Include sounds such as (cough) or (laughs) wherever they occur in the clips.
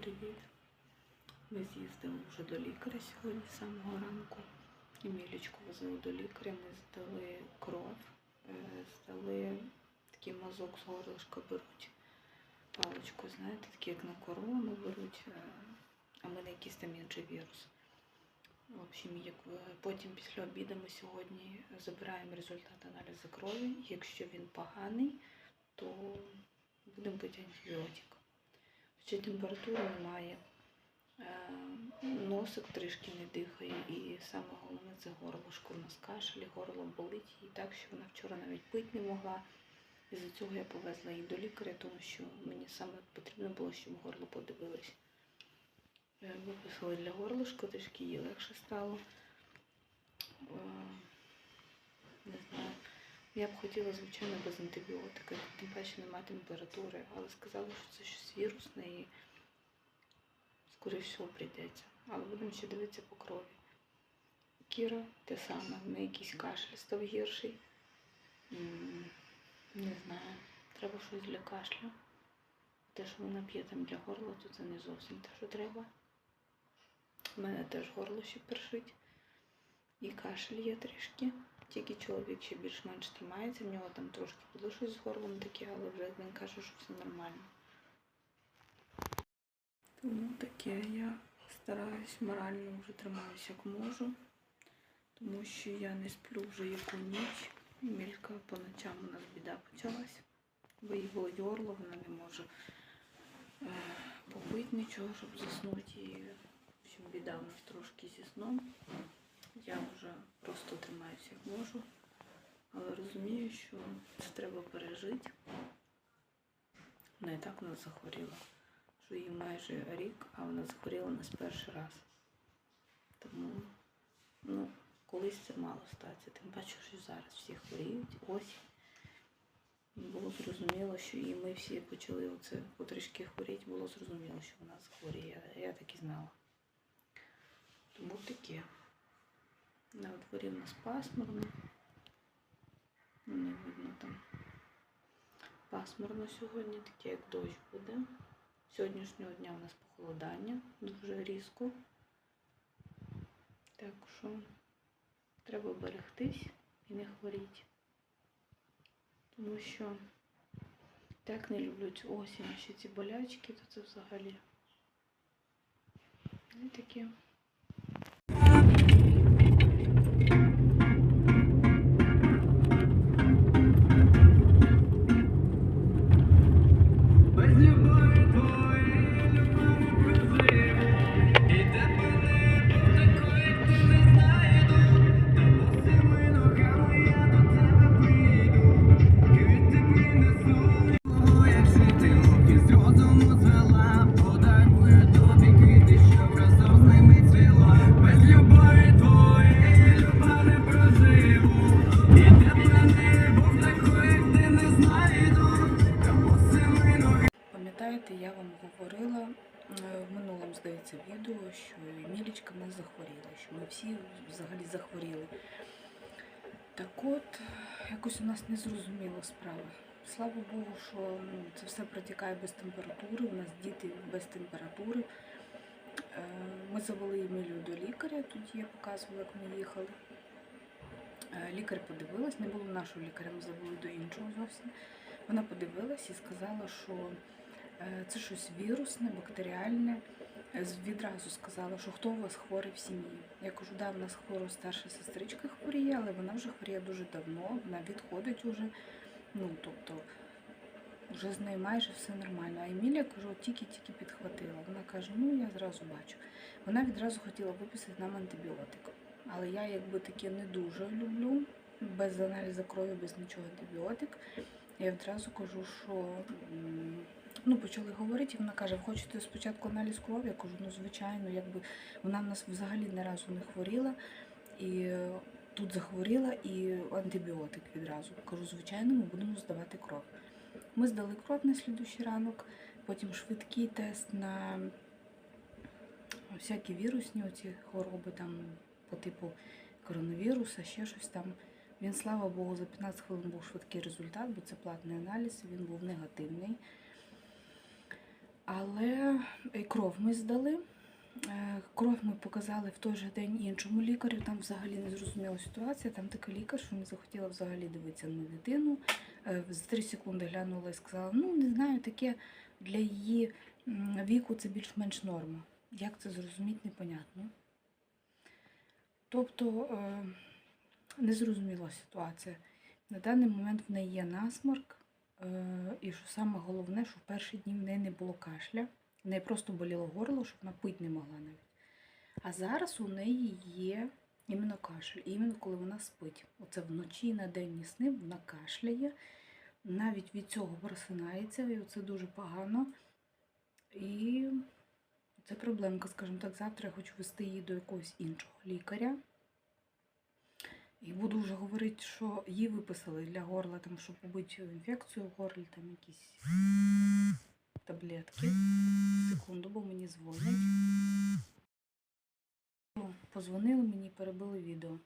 Привіт. Ми з'їздили вже до лікаря сьогодні з самого ранку. Емілічку возили до лікаря, ми здали кров, е, здали такий мазок з горлышка беруть. Паличку, знаєте, такі як на корону беруть, е, а в мене якийсь там інший вірус. В общем, як потім після обіду ми сьогодні забираємо результат аналізу крові. Якщо він поганий, то будемо пити антибіотик. Ще температури немає. Е, Носик трішки не дихає, і саме головне це горлышко. У нас кашель, горло болить і так, що вона вчора навіть пити не могла. І за цього я повезла її до лікаря, тому що мені саме потрібно було, щоб горло подивились. Е, Виписали для горлышка, трішки їй легше стало. Е, Не знаю. Я б хотіла, звичайно, без антибіотика, тим паче немає температури, але сказали, що це щось вірусне і скоріше всього прийдеться. Але будемо ще дивитися по крові. Кіра те саме, в неї якийсь кашель став гірший. Не знаю, треба щось для кашлю. Те, що вона п'є там для горла, то це не зовсім те, що треба. У мене теж горло ще першить. І кашель є трішки. Тільки чоловік ще більш-менш тримається, в нього там трошки було щось з горлом таке, але вже він каже, що все нормально. Тому таке я стараюсь морально вже тримаюся як можу, тому що я не сплю вже яку ніч. Мілька по ночам у нас біда почалась, бо їй болить горло, вона не може е, попити нічого, щоб заснути. І, в общем, біда у нас трошки зі сном. Я вже просто тримаюся як можу, але розумію, що це треба пережити. Вона і так у нас захворіла, що їй майже рік, а вона захворіла нас перший раз. Тому, ну, колись це мало статися. Тим паче, що зараз всі хворіють, осінь. Було зрозуміло, що і ми всі почали оце потрішки хворіти, було зрозуміло, що вона захворіє. Я так і знала. Тому таке. На дворі в нас пасмурно. Ну, Не видно там. Пасмурно сьогодні, таке як дощ буде. Сьогоднішнього дня у нас похолодання дуже різко. Так що треба берегтись і не хворіти. Тому що так не люблю цю осінь, ще ці болячки, то це взагалі. І таке. В здається, відео, що Мілічка нас захворіла, що ми всі взагалі захворіли. Так от, якось у нас не зрозуміла справа. Слава Богу, що ну, це все протікає без температури, у нас діти без температури. Е, Ми завели Емілію до лікаря, тоді я показувала, як ми їхали. Е, Лікар подивилась, не було нашого лікаря, ми завели до іншого зовсім. Вона подивилась і сказала, що е, це щось вірусне, бактеріальне. Е, Відразу сказала, що хто у вас хворий в сім'ї. Я кажу, да, в нас хвора старша сестричка хворіє, але вона вже хворіє дуже давно, вона відходить уже. Ну, тобто, вже з нею майже все нормально. А Емілія, кажу, тільки-тільки підхватила. Вона каже, ну я зразу бачу. Вона відразу хотіла виписати нам антибіотик. Але я якби таке не дуже люблю, без аналізу крові, без нічого антибіотик. Я відразу кажу, що ну, почали говорити, і вона каже, хочете спочатку аналіз крові? Я кажу, ну звичайно, якби вона в нас взагалі ні разу не хворіла. І е, тут захворіла і антибіотик відразу. Кажу, звичайно, ми будемо здавати кров. Ми здали кров на слідущий ранок, потім швидкий тест на всякі вірусні оці хвороби там по типу коронавіруса, ще щось там. Він, слава Богу, за 15 хвилин був швидкий результат, бо це платний аналіз, він був негативний. Але кров ми здали. Е, Кров ми показали в той же день іншому лікарю. Там взагалі не зрозуміла ситуація. Там така лікар, що не захотіла взагалі дивитися на дитину. Е, За 3 секунди глянула і сказала: ну, не знаю, таке для її віку це більш-менш норма. Як це зрозуміти, непонятно. Тобто е, незрозуміла ситуація. На даний момент в неї є насморк, е, і що саме головне, що в перші дні в неї не було кашля. В неї просто боліло горло, щоб вона пити не могла навіть. А зараз у неї є іменно кашель, іменно коли вона спить. Оце вночі на денні сни вона кашляє, навіть від цього просинається, і це дуже погано. І це проблемка, скажімо так. Завтра я хочу вести її до якогось іншого лікаря. І буду вже говорити, що їй виписали для горла, там, щоб побити інфекцію в горлі, там якісь таблетки. Секунду, бо мені дзвонять. Позвонили мені, перебили відео.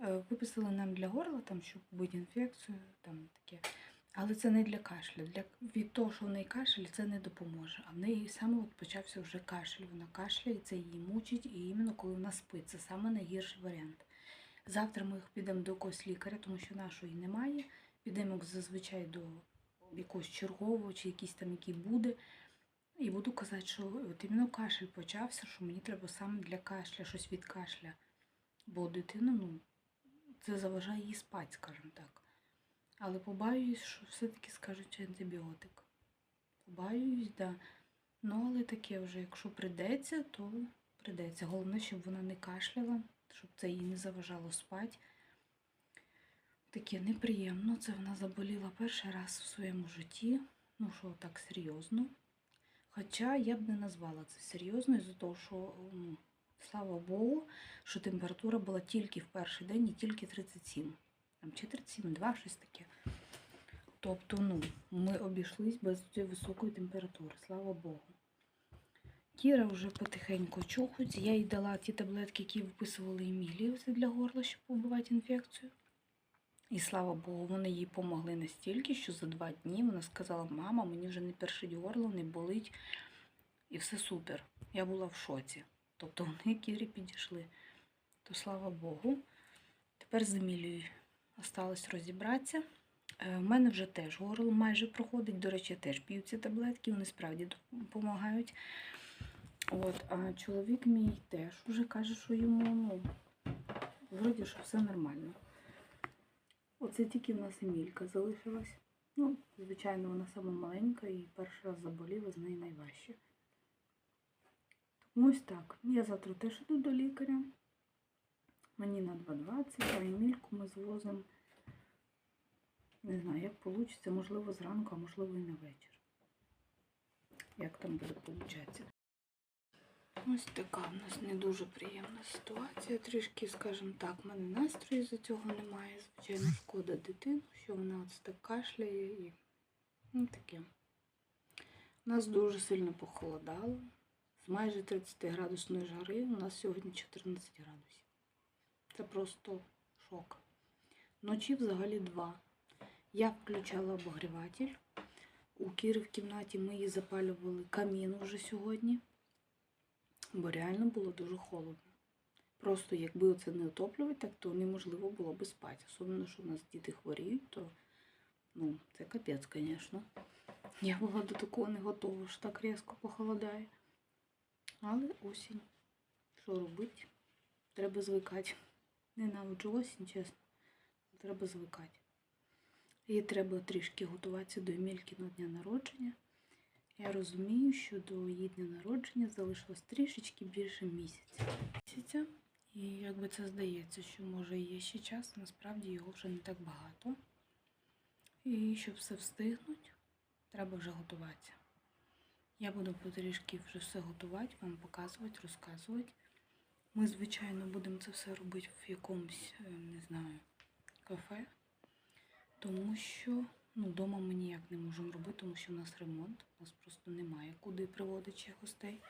Е, Виписали нам для горла, там, щоб побити інфекцію, там таке. Але це не для кашля. Для... Від того, що в неї кашель, це не допоможе. А в неї саме от почався вже кашель. Вона кашляє, це її мучить, і іменно коли вона спить, це саме найгірший варіант. Завтра ми підемо до якогось лікаря, тому що нашої немає. Підемо зазвичай до якогось чергового чи якийсь там, який буде. І буду казати, що от іменно кашель почався, що мені треба саме для кашля, щось від кашля. Бо дитина, ну, це заважає їй спати, скажімо так. Але побаюсь, що все-таки скажуть антибіотик. Побаюсь, да. Ну, але таке вже, якщо прийдеться, то прийдеться. Головне, щоб вона не кашляла, щоб це їй не заважало спати. Таке неприємно. Це вона заболіла перший раз в своєму житті. Ну, що так серйозно. Хоча я б не назвала це серйозно, із-за того, що, слава Богу, що температура була тільки в перший день і тільки 37. Там чи 37,2, щось таке. Тобто, ну, ми обійшлись без цієї високої температури, слава Богу. Кіра вже потихеньку чухається. Я їй дала ті таблетки, які виписували Емілію для горла, щоб побивати інфекцію. І слава Богу, вони їй помогли настільки, що за два дні вона сказала: мама, мені вже не першить горло, не болить, і все супер. Я була в шоці. Тобто вони (laughs) Кірі підійшли. То слава Богу. Тепер з Емілією осталось розібратися. Е, У мене вже теж горло майже проходить. До речі, я теж п'ю ці таблетки, вони справді допомагають. От, а чоловік мій теж вже каже, що йому ну, вроді, що все нормально. Оце тільки в нас Емілька залишилась. Ну, звичайно, вона сама маленька і перший раз заболіла, з неї найважче. Тому ось так. Я завтра теж йду до лікаря. Мені на 2.20, а Емільку ми звозимо. Не знаю, як вийде, можливо, зранку, а можливо і на вечір. Як там буде получатися. Ось така в нас не дуже приємна ситуація. Трішки, скажімо так, в мене настрою за цього немає. Звичайно, шкода дитину, що вона от так кашляє і ну, таке. Нас дуже сильно похолодало. З майже 30 градусної жари у нас сьогодні 14 градусів. Це просто шок. Вночі взагалі 2. Я включала обогріватель. У Кіри в кімнаті ми її запалювали камін уже сьогодні, бо реально було дуже холодно. Просто якби оце не отоплювати, так то неможливо було би спати. Особливо, що в нас діти хворіють, то ну, це капець, звісно. Я була до такого не готова, що так різко похолодає. Але осінь. Що робити? Треба звикати. Ненавиджу осінь, чесно. Треба звикати. І треба трішки готуватися до Емількіного дня народження. Я розумію, що до її дня народження залишилось трішечки більше місяця. І якби це здається, що може є ще час, насправді його вже не так багато. І щоб все встигнути, треба вже готуватися. Я буду потрішки вже все готувати, вам показувати, розказувати. Ми, звичайно, будемо це все робити в якомусь, е, не знаю, кафе. Тому що ну, вдома ми ніяк не можемо робити, тому що у нас ремонт, у нас просто немає куди приводити ще гостей.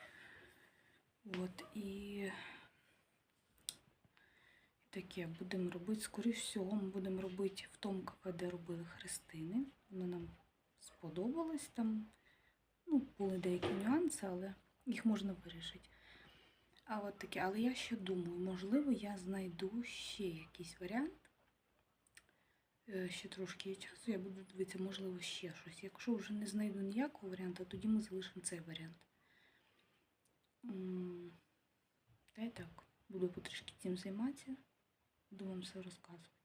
От і таке будемо робити. Скоріше всього, ми будемо робити в тому кафе, де робили хрестини. Воно нам сподобалось там. Ну, були деякі нюанси, але їх можна вирішити. А от таке, але я ще думаю, можливо, я знайду ще якийсь варіант. Е, Ще трошки є часу, я буду дивитися, можливо, ще щось. Якщо вже не знайду ніякого варіанту, тоді ми залишимо цей варіант. Та й так, буду потрішки цим займатися, буду вам все розказувати.